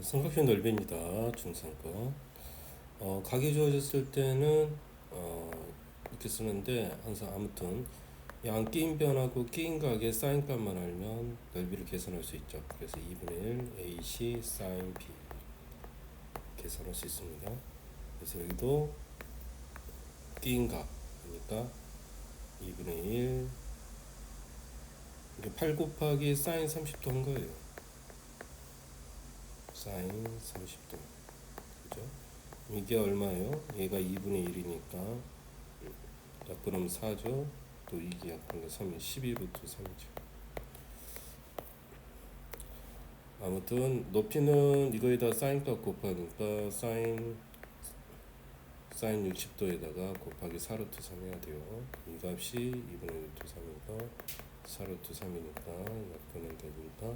삼각형 넓이입니다. 중상거. 어, 각이 주어졌을 때는 어, 이렇게 쓰는데 항상 아무튼 양 끼인 변하고 끼인 각의 사인 값만 알면 넓이를 계산할 수 있죠. 그래서 2분의 1 AC 사인 B 계산할 수 있습니다. 그래서 여기도 끼인 각이니까 2분의 1 이게 8 곱하기 사인 30도 한 거예요. 사인 30도 그죠? 이게 얼마예요? 얘가 2분의 1이니까. 약분하면 4죠? 또 이게 약분하면 3이 12루트 3이죠. 아무튼 높이는 이거에다 사인값 곱하니까 사인 사인 60도에다가 곱하기 4루트 3 해야 돼요. 이 값이 2분의 루트 3이니까 4루트 3이니까 약분은 되니까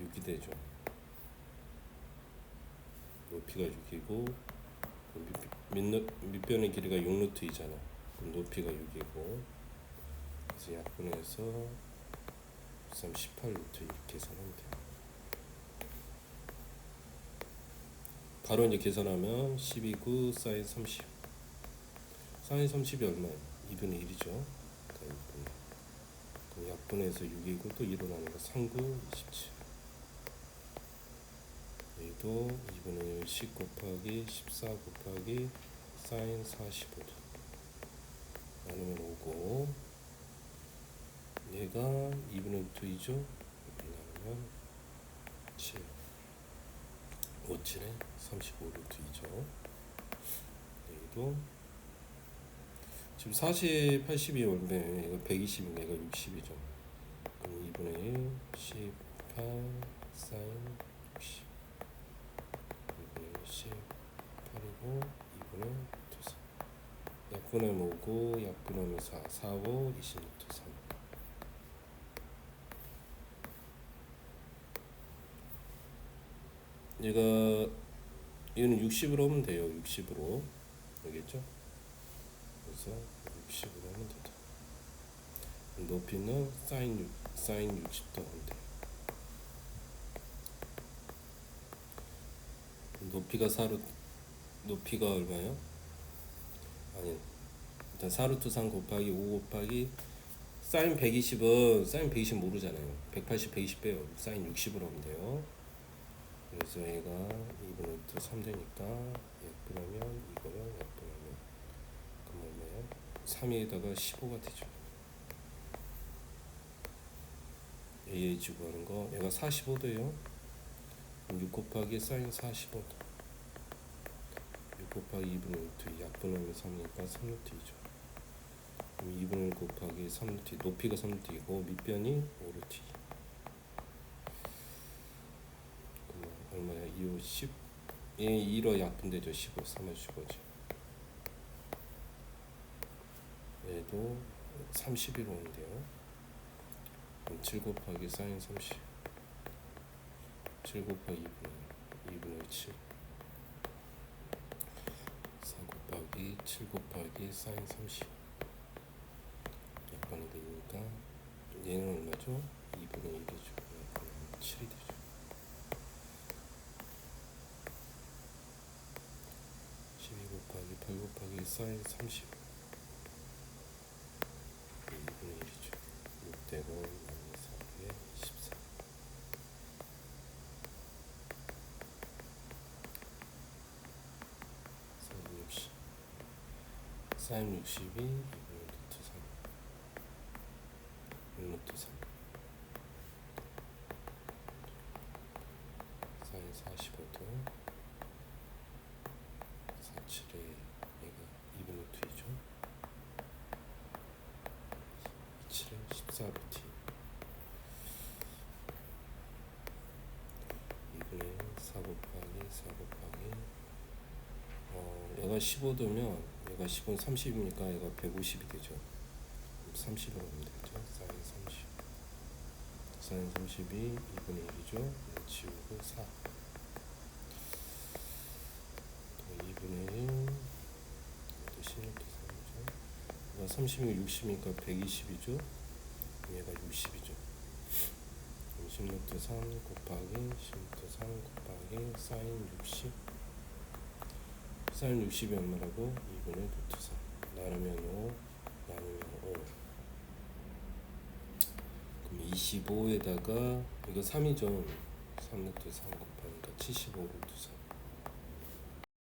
6이 되죠 높이가 6이고 밑, 변의 길이가 6루트이잖아. 그럼 높이가 6이고 그래서 약분해서 18루트 이렇게 계산하면 돼요. 바로 이제 계산하면 12구 사인 30 사인 30이 얼마예요? 2분의 1이죠. 그럼 약분해서 6이고 또 1로 나누니까 3구 27 여기도 2분의 1 10 곱하기 14 곱하기 사인 45도 나누면 5고 얘가 2분의 2이죠? 나누면 7 5, 7에 35루트이죠. 여기도 지금 40, 80이 얼마예요? 얘가 120이니까 얘가 60이죠. 그럼 2분의 1 18 사인 60 18이고 2분의 2 3 약분하면 5고 약분하면 4 4, 5, 26, 3 얘가 얘는 60으로 하면 돼요 60으로. 알겠죠? 그래서 60으로 하면 된다 높이는 사인 6, 사인 60도 하면 돼요. 높이가 4루 높이가 얼마예요? 아니 일단 4루트 3 곱하기 5 곱하기 사인 120은 사인 120 모르잖아요. 180, 120 빼요. 사인 60으로 하면 돼요. 그래서 얘가 2분의 루트 3 되니까 이거는 약분하면 그럼 얼마예요? 3에다가 15가 되죠. AH 구하는 거 얘가 45도예요. 6 곱하기 사인 45도 6 곱하기 2분의 루트 약분하면 3이니까 3루트이죠. 그럼 2분의 1 곱하기 3루트 높이가 3루트이고 밑변이 5루트 그럼 얼마야? 2, 5, 10얘 2로 약분되죠. 15, 3은 15죠. 얘도 31로 오는데요. 그럼 7 곱하기 사인 30 7 곱하기 2분의 2분의 7 4 곱하기 7 곱하기 사인 30약 분이 되니까 얘는 얼마죠? 2분의 1이죠 7이 되죠 곱하기 8 곱하기 사인 30 2분의 1이죠 6대고 사인 60이 2분의 루트 3 1루트 3 사인 45도 47에 얘가 2분 루트이죠 27에 14루트 2분의 4 곱하기 4 곱하기 어 얘가 15도면 얘가 10은 30이니까 얘가 150이 되죠. 30으로 하면 되죠. 사인 30. 사인 30이 2분의 1이죠. 지우고 4. 또 2분의 1. 또 16도 3이죠. 얘가 30이고 60이니까 120이죠. 얘가 60이죠. 16도 3 곱하기 16도 3 곱하기 사인 60 사인 60이 얼마라고? 2분의 루트 3 나누면 5 나누면 5 그럼 25에다가 이거 3이죠 3 루트 3 곱하니까 75 루트 3